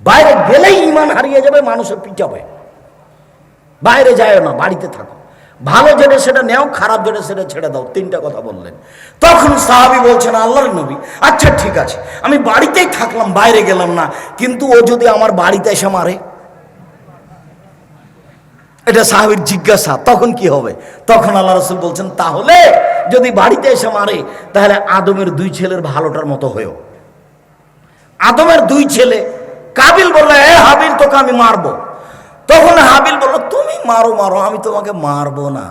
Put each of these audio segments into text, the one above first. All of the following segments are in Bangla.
বাইরে গেলেই ইমান হারিয়ে যাবে, মানুষের পিটাবে বাইরে যায় না, বাড়িতে থাকো। ভালো যেটা সেটা নেও, খারাপ যেটা সেটা ছেড়ে দাও, তিনটা কথা বললেন। তখন সাহাবি বলছেন, আল্লাহর নবী আচ্ছা ঠিক আছে, আমি বাড়িতেই থাকলাম, বাইরে গেলাম না, কিন্তু ও যদি আমার বাড়িতে এসে মারে? এটা সাহাবির জিজ্ঞাসা, তখন কি হবে? তখন আল্লাহ রসুল বলছেন, তাহলে যদি বাড়িতে এসে মারে, তাহলে আদমের দুই ছেলের ভালোটার মতো হয়েও। আদমের দুই ছেলে কাবিল বলল, এ হাবিল, তোকে আমি মারবো। তখন হাবিল বলল, তুমি মারো মারো, আমি তোমাকে মারবো না।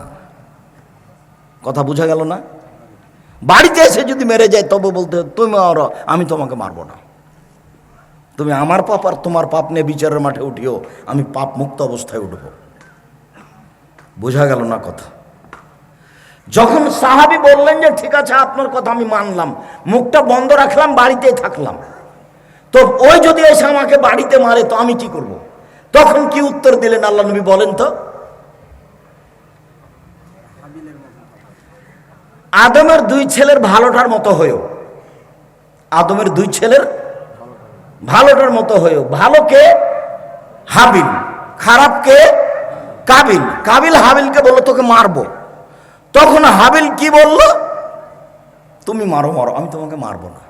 কথা বোঝা গেল না? বাড়িতে এসে যদি মেরে যায়, তবে বলতে তুমি মারো, আমি তোমাকে মারবো না। তুমি আমার পাপ আর তোমার পাপ নিয়ে বিচারের মাঠে উঠিও, আমি পাপ মুক্ত অবস্থায় উঠবো। বোঝা গেল না কথা? যখন সাহাবি বললেন যে, ঠিক আছে, আপনার কথা আমি মানলাম, মুখটা বন্ধ রাখলাম, বাড়িতেই থাকলাম। তো ওই যদি এসে আমাকে বাড়িতে মারে, তো আমি কি করব। তখন কি উত্তর দিলেন আল্লাহ নবী বলেন তো? আদমের দুই ছেলের ভালোটার মতো হয়েও, আদমের দুই ছেলের ভালোটার মতো হয়েও ভালোকে হাবিল। খারাপকে কাবিল। কাবিল হাবিলকে বলল, তোকে মারবো। তখন হাবিল কি বলল? তুমি মারো মারো, আমি তোমাকে মারবো না।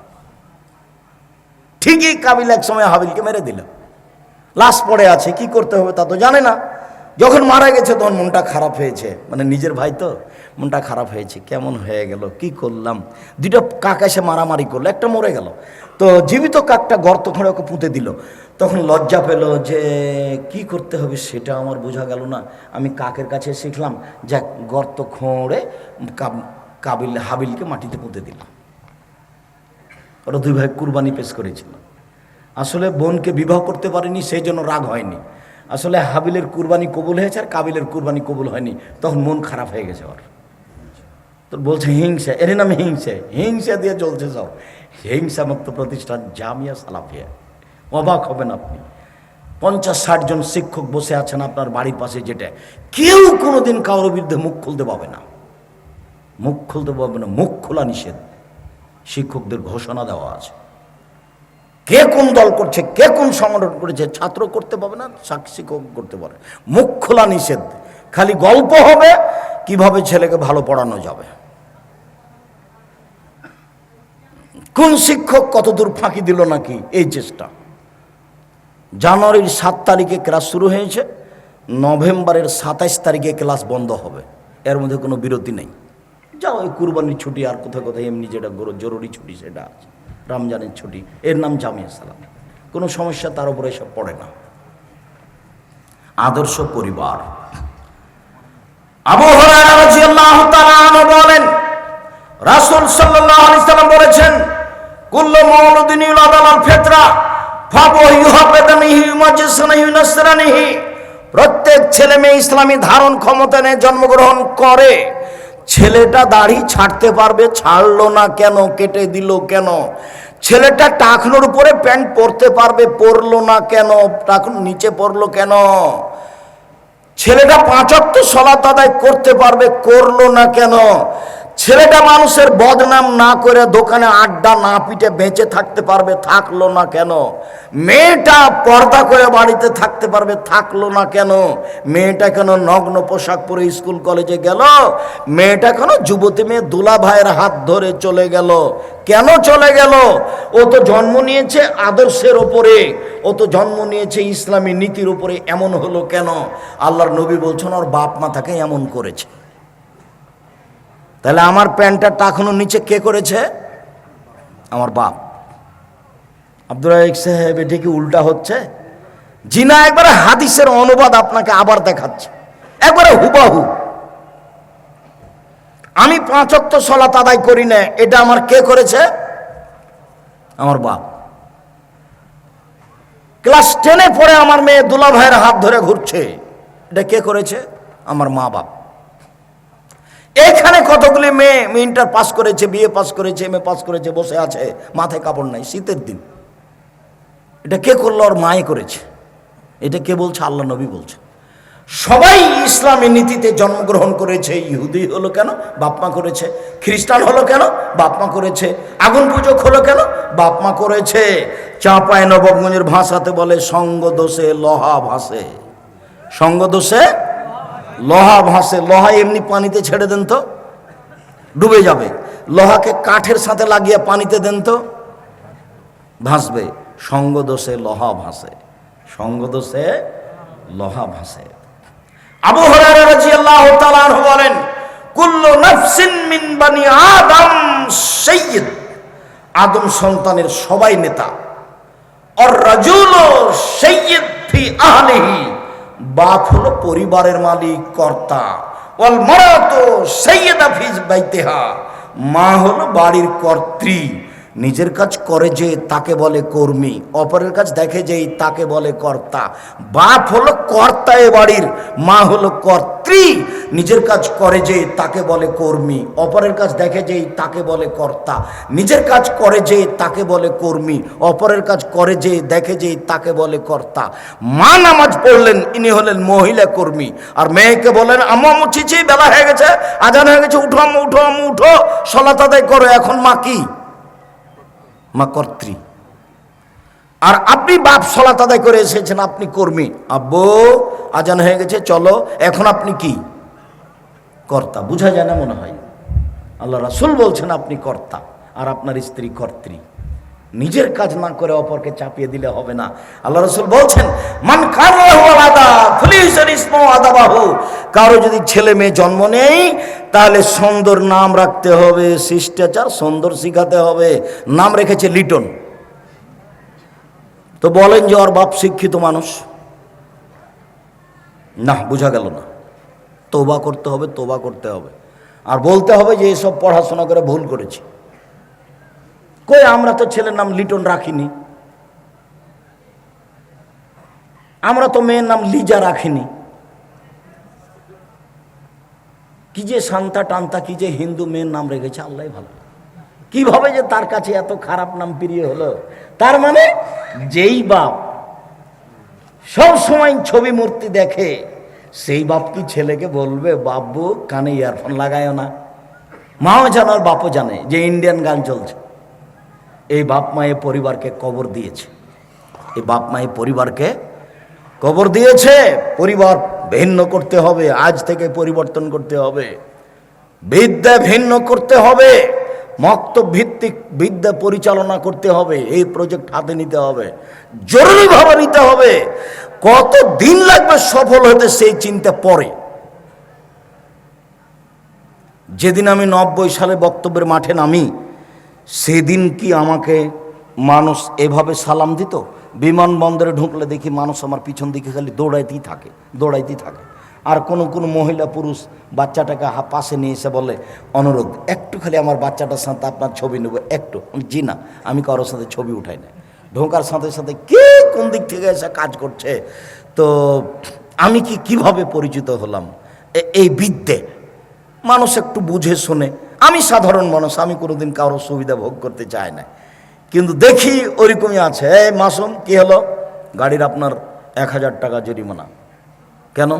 ঠিকই কাবিল এক সময় হাবিলকে মেরে দিল। লাশ পড়ে আছে, কি করতে হবে তা তো জানে না। যখন মারা গেছে তখন মনটা খারাপ হয়েছে। মানে নিজের ভাই তো, মনটা খারাপ হয়েছে, কেমন হয়ে গেল, কি করলাম? দুটো কাক এসে মারামারি করল, একটা মরে গেল। তো জীবিত কাকটা গর্ত খুঁড়ে ওকে পুঁতে দিল। তখন লজ্জা পেল যে, কি করতে হবে সেটা আমার বোঝা গেল না। আমি কাকের কাছে শিখলাম যে গর্ত খোঁড়ে কাব- কাবিল, হাবিলকে মাটিতে পুঁতে দিলাম। ওরা দুই ভাই কুরবানি পেশ করেছিল। আসলে বোনকে বিবাহ করতে পারেনি, সেই জন্য রাগ হয়নি। আসলে হাবিলের কুরবানি কবুল হয়েছে আর কাবিলের কুরবানি কবুল হয়নি, তখন মন খারাপ হয়ে গেছে ওর। তোর বলছে, হিংসা, এর নাম হিংসা হিংসা দিয়ে চলছে সব। হিংসা মুক্ত প্রতিষ্ঠান জামিয়া সালাফিয়া। অবাক হবেন আপনি। পঞ্চাশ ষাট জন শিক্ষক বসে আছেন আপনার বাড়ির পাশে যেটা। কেউ কোনোদিন কারোর বিরুদ্ধে মুখ খুলতে পাবে না। মুখ খুলতে পারবে না, মুখ খোলা নিষেধ। শিক্ষকদের ঘোষণা দেওয়া আছে। কে কোন দল করছে, কে কোন সংগঠন করেছে, ছাত্র করতে পারবে না শিক্ষক করতে পারে। মুখ খোলা নিষেধ। খালি গল্প হবে, কীভাবে ছেলেকে ভালো পড়ানো যাবে। কোন শিক্ষক কতদূর ফাঁকি দিল নাকি এই চেষ্টা? জানুয়ারির সাত তারিখে ক্লাস শুরু হয়েছে, নভেম্বরের সাতাইশ তারিখে ক্লাস বন্ধ হবে। এর মধ্যে কোনো বিরতি নেই। যাও ওই কুরবানির ছুটি আর কোথাও কোথাও এমনি যেটা জরুরি ছুটি সেটা আছে। রমজানের ছুটি, এর নাম জামিয়া সালাম। কোনো সমস্যা তার উপরে এসব পড়ে না। আদর্শ পরিবার। বলেন, রাসূল সাল্লাম বলেছেন প্রত্যেক ছেলে মেয়ে ইসলামী ধারণ ক্ষমতা নিয়ে জন্মগ্রহণ করে। ছেলেটা দাড়ি ছাড়তে পারবে, ছাড়লো না কেন, কেটে দিল কেন? ছেলেটা টাকনোর উপরে প্যান্ট পরতে পারবে, পরলো না কেন? টাকন নিচে পরলো কেন? ছেলেটা পাঁচাত্তর সলাত আদায় করতে পারবে, করল না কেন? ছেলেটা মানুষের বদনাম না করে দোকানে আড্ডা না পিটে বেঁচে থাকতে পারবে, থাকল না কেন? মেয়েটা পর্দা করে বাড়িতে থাকতে পারবে, থাকল না কেন? মেয়েটা কেন নগ্ন পোশাক পরে স্কুল কলেজে গেল। মেয়েটা কেন যুবতী মেয়ে দুলা ভাইয়ের হাত ধরে চলে গেল। কেন চলে গেল? ও তো জন্ম নিয়েছে আদর্শের ওপরে। ও তো জন্ম নিয়েছে ইসলামী নীতির উপরে এমন হলো কেন? আল্লাহর নবী বলছেন, ওর বাপ মা তাকে এমন করেছে। তাহলে আমার প্যান্টটা টাকানোর নিচে কে করেছে? আমার বাপ। আব্দুল রাজাক সাহেব এটা কি উল্টা হচ্ছে। জিনা একবারে হাদিসের অনুবাদ আপনাকে আবার দেখাচ্ছে। একবারে হুবাহু। আমি পাঁচক্ত সলাত আদায় করি না, এটা আমার কে করেছে? আমার বাপ। ক্লাস টেনে পড়ে আমার মেয়ে দুলা ভাইয়ের হাত ধরে ঘুরছে। এটা কে করেছে? আমার মা বাপ। এখানে কতগুলি মেয়ে ইন্টার পাস করেছে বিএ পাস করেছে এম এ পাস করেছে, বসে আছে, মাথায় কাপড় নাই, শীতের দিন। এটা কে করল ওর মায়ে করেছে? এটা কে বলছে? আল্লাহ নবী বলছে। সবাই ইসলামী নীতিতে জন্মগ্রহণ করেছে, ইহুদি হলো কেন? বাপমা করেছে। খ্রিস্টান হলো কেন? বাপমা করেছে। আগুন পূজক হলো কেন? বাপমা করেছে। চাঁপায় নবগঞ্জের ভাষাতে বলে সঙ্গ দোষে লহা ভাসে। সঙ্গ দোষে লোহা ভাসে, লোহা এমনি পানিতে ছেড়ে দেন তো, ডুবে যাবে। লোহাকে কাঠের সাথে লাগিয়ে পানিতে দেন তো, ভাসবে। সঙ্গ দোষে লোহা ভাসে সঙ্গ দোষে লোহা ভাসে। আবু হুরায়রা রাদিয়াল্লাহু তাআলা বলেন, কুল্লু নাফসিন মিন বানি আদম সাইয়্যিদ। আদম সন্তানের সবাই নেতা। আর রাজুল সাইয়্যিদ ফি আহলিহি। বাপ হলো পরিবারের মালিক, কর্তা। ওয়াল মারাতু সাইয়্যিদা ফি বাইতেহা। মা হলো বাড়ির কর্ত্রী। নিজের কাজ করে যে তাকে বলে কর্মী, অপরের কাজ দেখে যেই তাকে বলে কর্তা। বাপ হলো কর্তা এ বাড়ির, মা হলো কর্ত্রী নিজের কাজ করে যে তাকে বলে কর্মী, অপরের কাজ দেখে যেই তাকে বলে কর্তা, নিজের কাজ করে যে তাকে বলে কর্মী, অপরের কাজ করে যে দেখে যেই তাকে বলে কর্তা। মা নামাজ পড়লেন, ইনি হলেন মহিলা কর্মী। আর মেয়েকে বলেন, আম্মু চিচি বেলা হয়ে গেছে, আজান হয়ে গেছে, উঠো, আম্মু উঠো আম্মু, উঠো, সলাত আদায় করো, এখন মা কি? মা কর্ত্রী। আর আপনি বাপ সলাত আদায় করে এসেছেন, আপনি কর্মী। আব্বু, আজান হয়ে গেছে, চলো। এখন আপনি কি? কর্তা। বুঝা যায় না মনে হয়। আল্লাহ রাসুল বলছেন, আপনি কর্তা আর আপনার স্ত্রী কর্ত্রী। নিজের কাজ না করে অপরকে চাপিয়ে দিলে হবে না। আল্লাহ রসুল বলছেন, মান কারও যদি ছেলে মেয়ে জন্ম নেই, তাহলে সুন্দর নাম রাখতে হবে, শিষ্টাচার সুন্দর শিখাতে হবে। নাম রেখেছে লিটন। তো বলেন যে ওর বাপ শিক্ষিত মানুষ। না, বোঝা গেল না। তোবা করতে হবে, তোবা করতে হবে। আর বলতে হবে যে এসব পড়াশোনা করে ভুল করেছি। কই, আমরা তো ছেলের নাম লিটন রাখিনি। আমরা তো মেয়ের নাম লিজা রাখিনি। কি যে শান্তা টান্তা, কি যে হিন্দু মেয়ের নাম রেখেছে আল্লাহ ভালো। কীভাবে যে তার কাছে এত খারাপ নাম প্রিয় হলো? তার মানে যেই বাপ সব সময় ছবি মূর্তি দেখে, সেই বাপ কি ছেলেকে বলবে, বাবু, কানে ইয়ারফোন লাগায়ও না। মাও জানে, আর বাপও জানে যে ইন্ডিয়ান গান চলছে। এই বাপ মায়ের পরিবারকে কবর দিয়েছে। এই বাপ মায়ের পরিবারকে কবর দিয়েছে। পরিবার ভিন্ন করতে হবে, আজ থেকে পরিবর্তন করতে হবে। বিদ্যা ভিন্ন করতে হবে। মক্তব ভিত্তিক বিদ্যা পরিচালনা করতে হবে, এই প্রজেক্ট হাতে নিতে হবে। জরুরিভাবে নিতে হবে। কত দিন লাগবে সফল হতে সেই চিন্তা পরে। যেদিন আমি নব্বই সালে বক্তব্যের মাঠে নামি, সেদিন কি আমাকে মানুষ এভাবে সালাম দিত? বিমানবন্দরে ঢুকলে দেখি মানুষ আমার পিছন দিকে খালি দৌড়াইতেই থাকে দৌড়াইতেই থাকে। আর কোনো কোনো মহিলা পুরুষ বাচ্চাটাকে পাশে নিয়ে এসে বলে, অনুরোধ, একটু খালি আমার বাচ্চাটার সাথে আপনার ছবি নেব, একটু। জি না, আমি কারোর সাথে ছবি উঠাই না ঢোকার সাথে সাথে কে কোন দিক থেকে এসে কাজ করছে? তো আমি কি কীভাবে পরিচিত হলাম? এই বিদ্যে। মানুষ একটু বুঝে শুনে। আমি সাধারণ মানুষ, আমি কোনোদিন কারও সুবিধা ভোগ করতে চাই না কিন্তু দেখি ওরকমই আছে। এই মাসুম, কি হলো? গাড়ির আপনার এক হাজার টাকা জরিমানা। কেন?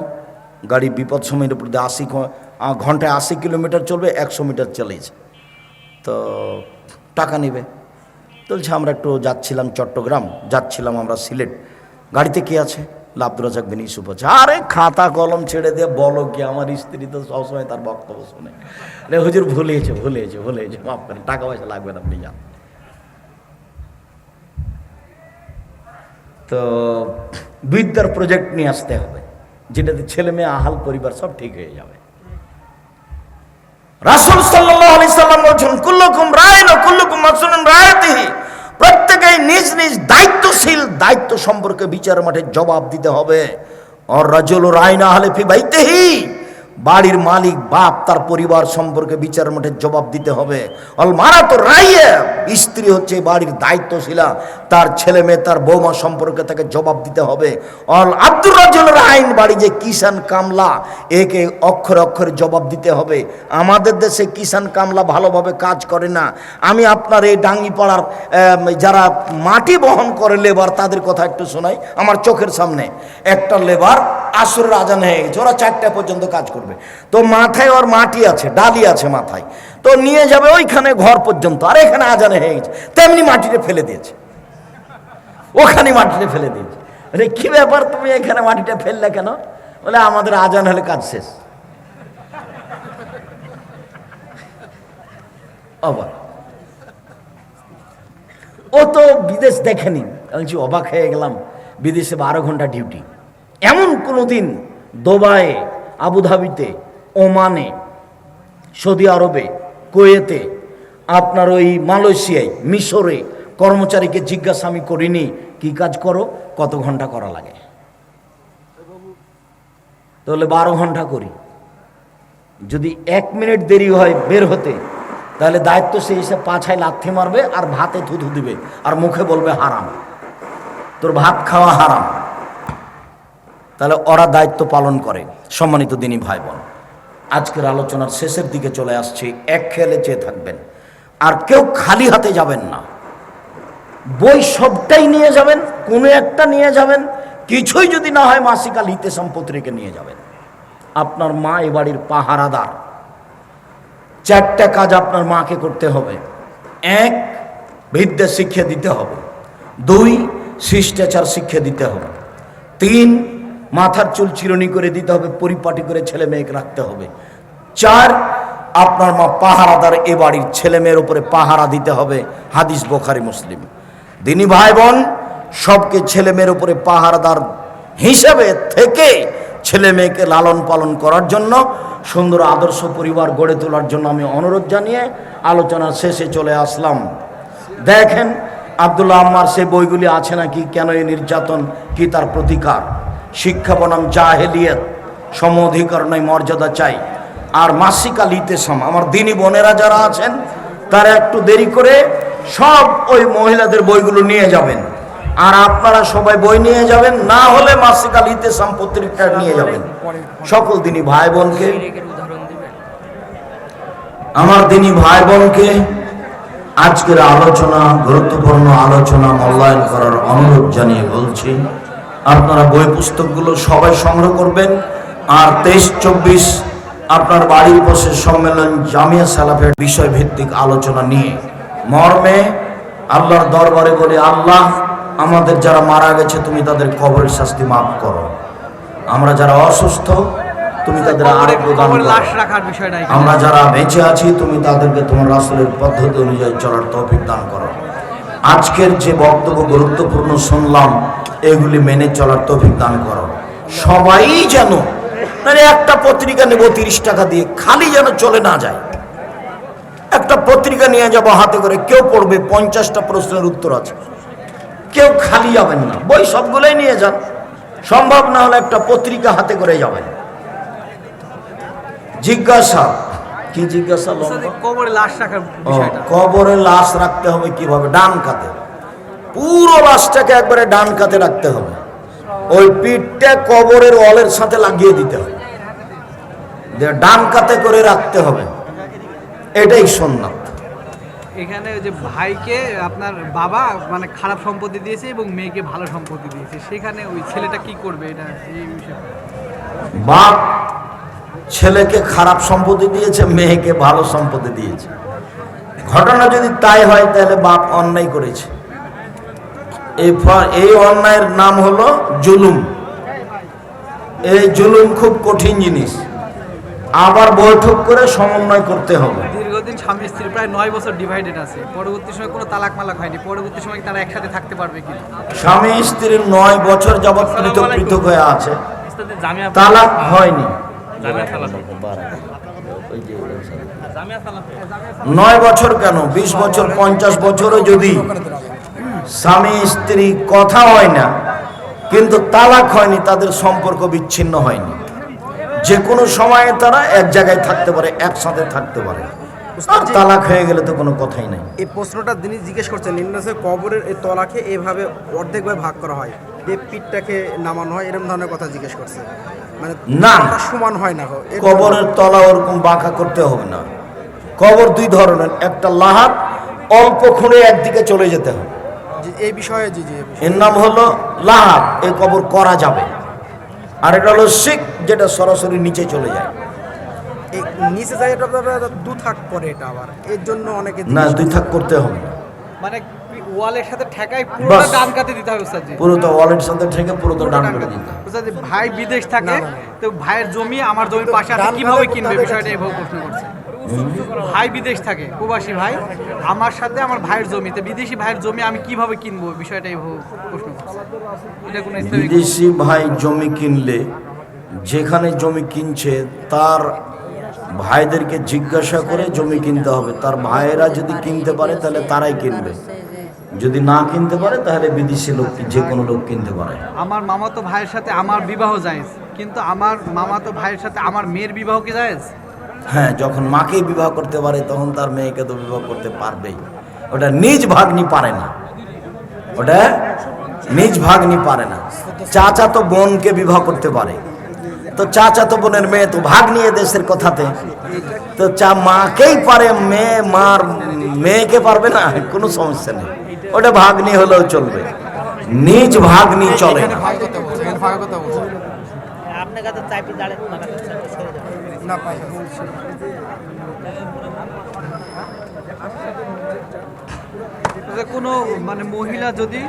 গাড়ি বিপদ সময়ের উপর দিয়ে আশি ঘন্টায় আশি কিলোমিটার চলবে, একশো মিটার চালিয়েছে তো টাকা নেবে। বলছে, আমরা একটু যাচ্ছিলাম চট্টগ্রাম, যাচ্ছিলাম আমরা সিলেট। গাড়িতে কি আছে? আব্দুর রাজাক বিন ইউসুফ আছে আরে খাতা কলম ছেড়ে দিয়ে বলো কি, আমার স্ত্রী তো সবসময় তার বক্তব্য শুনে। রে হুজুর ভুলেছে ভুলেছে ভুলেছে মাফ করেন, টাকা পয়সা লাগবে না, আপনি যান। তো বিদ্যার প্রজেক্ট নিয়ে আসতে হবে। যেটাতে ছেলে মেয়ে, আহাল পরিবার সব ঠিক হয়ে যাবে। রাসুল সাল্লাল্লাহু আলি সাল্লাম বলছেন, কুল্লকুম রায় ও কুল্লুকুম মাসউলুন রায়াতিহি প্রত্যেকেই নিজ নিজ দায়িত্বশীল, দায়িত্ব সম্পর্কে বিচার মাঠে জবাব দিতে হবে। অরাজল রায় না হলে ফি বাইতিহি। বাড়ির মালিক, বাপ, তার পরিবার সম্পর্কে বিচার মাঠে জবাব দিতে হবে। অল মারা তো রাইয়ে। স্ত্রী হচ্ছে বাড়ির দায়িত্বশীলা। তার ছেলে মেয়ে, তার বৌমা সম্পর্কে তাকে জবাব দিতে হবে। অল আব্দুর রাজলের আইন বাড়ি যে কিষান কামলা, একে অক্ষরে অক্ষরে জবাব দিতে হবে। আমাদের দেশে কিষান কামলা ভালোভাবে কাজ করে না। আমি আপনার এই ডাঙ্গিপাড়ার যারা মাটি বহন করে লেবার, তাদের কথা একটু শোনাই। আমার চোখের সামনে একটা লেবার আসরের আজান হয়ে গেছে। ওরা চারটা পর্যন্ত কাজ করবে। তো মাথায় ওর মাটি আছে, ডালি আছে মাথায়। তো নিয়ে যাবে ওইখানে ঘর পর্যন্ত। আর এখানে আজানে হয়ে গেছে। তেমনি মাটিতে ফেলে দিয়েছে। ওখানে মাটিতে ফেলে দিয়েছে। আরে কি ব্যাপার তুমি এখানে মাটিটা ফেললে কেন? বলে, আমাদের আজান হলে কাজ শেষ। অবাক। ও তো বিদেশ দেখেনি। বলছি অবাক হয়ে গেলাম। বিদেশে বারো ঘণ্টা ডিউটি। এমন কোনো দিন দুবাইয়ে আবুধাবিতে, ওমানে, সৌদি আরবে, কোয়েতে, আপনার ওই মালয়েশিয়ায়, মিশরে কর্মচারীকে জিজ্ঞাসা আমি করিনি, কি কাজ করো, কত ঘণ্টা করা লাগে? তাহলে বারো ঘণ্টা করি। যদি এক মিনিট দেরি হয় বের হতে, তাহলে দায়িত্ব সে এসে পাছায় লাথি মারবে আর ভাতে থুথু দিবে আর মুখে বলবে হারাম। তোর ভাত খাওয়া হারাম। তাহলে ওরা দায়িত্ব পালন করে, সম্মানিত দিনই ভাই বোন আজকের আলোচনার শেষের দিকে চলে আসছে, এক খেলে চেয়ে থাকবেন। আর কেউ খালি হাতে যাবেন না। বই সবটাই নিয়ে যাবেন, কোনো একটা নিয়ে যাবেন, কিছুই যদি না হয় মাসিকাল হিতে সম্পত্তিকে নিয়ে যাবেন। আপনার মা এ বাড়ির পাহারাদার। চারটা কাজ আপনার মাকে করতে হবে। এক, বিদ্যা শিক্ষা দিতে হবে। দুই, শিষ্টাচার শিক্ষা দিতে হবে। তিন মাথার চুল চিরনি করে দিতে হবে, পরিপাটি করে ছেলে মেয়েকে রাখতে হবে। চার, আপনার মা পাহারাদার এ বাড়ির ছেলে মেয়ের উপরে পাহারা দিতে হবে, হাদিস বোখারি, মুসলিম। দিনী ভাই বোন সবকে ছেলে মেয়ের উপরে পাহারাদার হিসেবে থেকে ছেলে মেয়েকে লালন পালন করার জন্য, সুন্দর আদর্শ পরিবার গড়ে তোলার জন্য আমি অনুরোধ জানিয়ে আলোচনার শেষে চলে আসলাম। দেখেন, আব্দুল্লাহ আম্মার সে বইগুলি আছে নাকি, কেন এই নির্যাতন, কি তার প্রতিকার? শিক্ষা বনাম জাহেলিয়ত সম অধিকার মর্যাদা চাই। আর মাসিকা লিতেসাম আমার দিনী বোনেরা যারা আছেন, তারা একটু দেরি করে সব ওই মহিলাদের বইগুলো নিয়ে যাবেন। আর আপনারা সবাই বই নিয়ে যাবেন, না হলে মাসিকাল ইতেসাম পত্রিকা নিয়ে যাবেন। সকল দিনী ভাই বোনকে আমার দিনী ভাই বোনকে আজকের আলোচনা, গুরুত্বপূর্ণ আলোচনা মূল্যায়ন করার অনুরোধ জানিয়ে বলছি। আপনারা বই পুস্তকগুলো সবাই সংগ্রহ করবেন। আর তেইশ চব্বিশ আপনার বাড়ির বসে সম্মেলন জামিয়া সালাফের বিষয় ভিত্তিক আলোচনা নিয়ে। মর্মে আল্লাহর দরবারে বলে আল্লাহ আমাদের যারা মারা গেছে তুমি তাদের কবরের শাস্তি মাফ করো। আমরা যারা অসুস্থ তুমি তাদের এখানে। আমরা যারা বেঁচে আছি তুমি তাদেরকে তোমার রাসুলের পদ্ধতি অনুযায়ী চলার তৌফিক দান করো। আজকের যে বক্তব্য গুরুত্বপূর্ণ শুনলাম এগুলি মেনে চলার তৌফিক দান করো। সবাই যেন মানে একটা পত্রিকা নেব তিরিশ টাকা দিয়ে খালি যেন চলে না যায়। একটা পত্রিকা নিয়ে যাব হাতে করে কেউ পড়বে পঞ্চাশটা প্রশ্নের উত্তর আছে। কেউ খালি যাবেন না বই সবগুলোই নিয়ে যান। সম্ভব না হলে একটা পত্রিকা হাতে করে যাবেন। জিজ্ঞাসা কি জিজ্ঞাসা কবরে লাশ রাখার কবরে লাশ রাখতে হবে কীভাবে? ডান কাতে পুরো লাশটাকে একবারে ডান কাতে রাখতে হবে। ওই পিঠটা কবরের অলের সাথে লাগিয়ে দিতে হবে। ডান কাতে করে রাখতে হবে। এটাই সন্ন্যাত এখানে ওই যে ভাইকে আপনার বাবা মানে খারাপ সম্পত্তি দিয়েছে এবং মেয়েকে ভালো সম্পত্তি দিয়েছে। সেখানে ওই ছেলেটা কি করবে এটা এই বিষয়ে? বাপ ছেলেকে খারাপ সম্পত্তি দিয়েছে মেয়েকে ভালো সম্পত্তি দিয়েছে। ঘটনা যদি তাই হয় তাহলে বাপ অন্যায় করেছে। এই ফ- এই অন্যায়ের নাম হলো জুলুম। এই জুলুম খুব কঠিন জিনিস। আবার বৈঠক করে সমন্বয় করতে হবে। দীর্ঘদিন স্বামী স্ত্রী প্রায় নয় বছর ডিভাইডেড আছে। পরবর্তী সময় কোনো তালাক মালাক হয়নি। পরবর্তী সময় তারা একসাথে থাকতে পারবে কি স্বামী স্ত্রীর নয় বছর যাবৎ পৃথক পৃথক হয়ে আছে। তালাক হয়নি। নয় বছর কেন? বিশ বছর পঞ্চাশ বছরও যদি স্বামী স্ত্রী কথা হয় না কিন্তু তালাক হয়নি তাদের সম্পর্ক বিচ্ছিন্ন হয়নি। যে কোনো সময়ে তারা এক জায়গায় থাকতে পারে একসাথে থাকতে পারে। আর তালাক হয়ে গেলে তো কোনো কথাই নাই। এই প্রশ্নটা তিনি জিজ্ঞেস করছেন ইন্দাসে কবরের এই তলাকে এভাবে অর্ধেকভাবে ভাগ করা হয় যে পিঠটাকে নামানো হয় এরকম ধরনের কথা জিজ্ঞেস করছে। মানে না। সমান হয় না কবরের তলা ওরকম বাঁকা করতে হবে না। কবর দুই ধরনের একটা লাহাত অল্প খুঁড়ে একদিকে চলে যেতে হবে। এই বিষয়ে জি জি এর নাম হলো লাহাত এই কবর করা যাবে। আর এটা হলো শিখ যেটা সরাসরি নিচে চলে যায়। এই নিচে জায়গাটা আপনারা দু থাক করে এটা আবার। এর জন্য অনেকে না দুই থাক করতে হবে মানে ওয়ালের সাথে ঠেকাই পুরোটা। ডান কাতে দিতে হবে জি পুরো তো ওয়ালেট সাথে তো পুরোটা ডান করে কাতে। দিতে হবে। ওস্তাদ ভাই বিদেশ থাকে তো ভাইয়ের জমি আমার জমির পাশে আছে কীভাবে কিনবে? বিষয়টা এভাবে প্রশ্ন করছে। ভাই বিদেশ থাকে প্রবাসী ভাই। আমার সাথে আমার ভাইয়ের জমি তো বিদেশি ভাইয়ের জমি আমি কীভাবে কিনবো বিষয়টা এভাবে প্রশ্ন এটা কোনো বিদেশি ভাই জমি কিনলে যেখানে জমি কিনছে তার ভাইদেরকে জিজ্ঞাসা করে জমি কিনতে হবে। তার ভাইয়েরা যদি কিনতে পারে তাহলে তারাই কিনবে। যদি না কিনতে পারে তাহলে বিদেশি লোক যে কোনো লোক কিনতে পারে। আমার মামাতো ভাইয়ের সাথে আমার বিবাহ যায় কিন্তু আমার মামাতো ভাইয়ের সাথে আমার মেয়ের বিবাহ কি জায়েজ? হ্যাঁ যখন মাকে বিবাহ করতে পারে তখন তার মেয়েকে তো বিবাহ করতে পারবেই। ওটা নিজ ভাগ্নি পারে না। ওটা নিজ ভাগ্নি পারে না। চাচা তো বোনকে বিবাহ করতে পারে। তো চাচা তো বোনের মেয়ে তো ভাগ নিয়ে দেশের কথাতে। তো চা মাকেই পারে মেয়ে মার মেয়েকে পারবে না? কোনো সমস্যা নেই। ওটা ভাগ্নি হলেও চলবে। নিজ ভাগ্নি চলে না। না পাই। কোনো মানে মহিলা যদি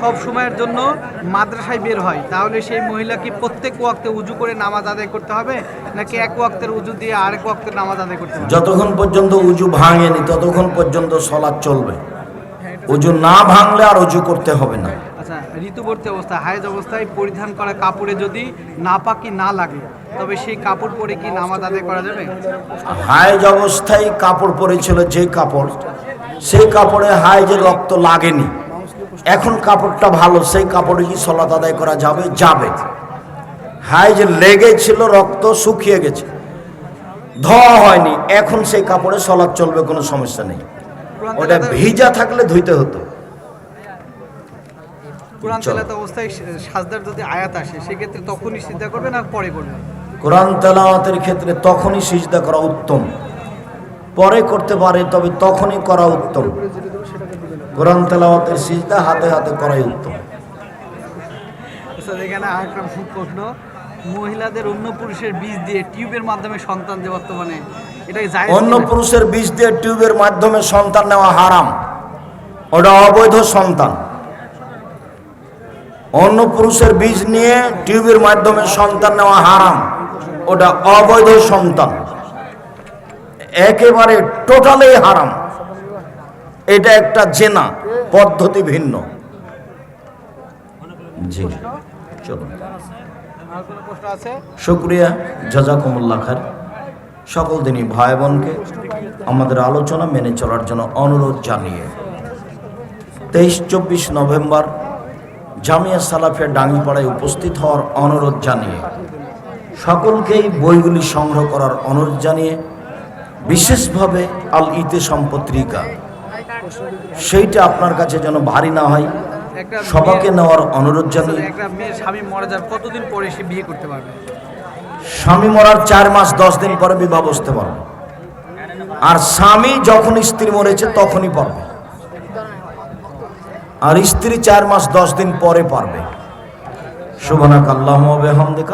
সব সময়ের জন্য মাদ্রাসায় বের হয় তাহলে সেই মহিলা কি প্রত্যেক ওয়াক্তে উজু করে নামাজ আদায় করতে হবে? নাকি এক ওয়াক্তের উজু দিয়ে আরেক ওয়াক্তের নামাজ আদায় করতে হবে? যতক্ষণ পর্যন্ত উজু ভাঙেনি ততক্ষণ পর্যন্ত সলাৎ চলবে। উজু না ভাঙলে আর উজু করতে হবে না। আচ্ছা ঋতুবর্তী অবস্থা হায়েজ অবস্থায় পরিধান করা কাপড়ে যদি নাপাকি না লাগে তবে সেই কাপড় পরে কি নামাজ আদায় করা যাবে? হাইজ অবস্থায় কাপড় পরেছিল যে কাপড় সেই কাপড়ে হাইজের রক্ত লাগেনি। এখন কাপড়টা ভালো সেই কাপড়ে কি সলাত আদায় করা যাবে? যাবে। হাইজ লেগেছিল রক্ত শুকিয়ে গেছে। ধোয়া হয়নি এখন সেই কাপড়ে সলাৎ চলবে কোনো সমস্যা নেই। ওটা ভিজা থাকলে ধুইতে হতো। কোরআন তেলাত অবস্থায় সাজদার যদি আয়াত আসে সেক্ষেত্রে তখনই চিন্তা করবে না পরে করবে কোরআন তেলাওয়াতের ক্ষেত্রে তখনই সিজদা করা উত্তম। পরে করতে পারে তবে তখনই করা উত্তম। কোরআন তেলাওয়াতের সিজদা হাতে হাতে করাই উত্তম। এখানে আরেকটা প্রশ্ন। মহিলাদের অন্য পুরুষের বীজ দিয়ে টিউবের মাধ্যমে সন্তান যে বর্তমানে এটা অন্য পুরুষের বীজ দিয়ে টিউবের মাধ্যমে সন্তান নেওয়া হারাম। ওটা অবৈধ সন্তান। অন্য পুরুষের বীজ নিয়ে টিউবের মাধ্যমে সন্তান নেওয়া হারাম। ওটা অবৈধ সন্তান। একেবারে টোটালি হারাম। এটা একটা জেনা, পদ্ধতি ভিন্ন। জি। শুক্রিয়া খার সকল দিনই ভাই বোনকে আমাদের আলোচনা মেনে চলার জন্য অনুরোধ জানিয়ে। তেইশ, চব্বিশ নভেম্বর জামিয়া সালাফিয়া ডাঙ্গিপাড়ায় উপস্থিত হওয়ার অনুরোধ জানিয়ে সকলকেই বইগুলি সংগ্রহ করার অনুরোধ জানিয়ে বিশেষভাবে আল ইতে সম্পত্রিকা সেইটা আপনার কাছে যেন ভারী না হয় সবাকে নেওয়ার অনুরোধ জানিয়ে স্বামী মারা যাওয়ার কতদিন পরে সে বিয়ে করতে পারবে? স্বামী মরার চার মাস দশ দিন পরে বিবাহ বসতে পারবে। আর স্বামী যখন স্ত্রী মরেছে তখনই পারবে। আর স্ত্রী চার মাস দশ দিন পরে পারবে। শুভনাক আল্লাহ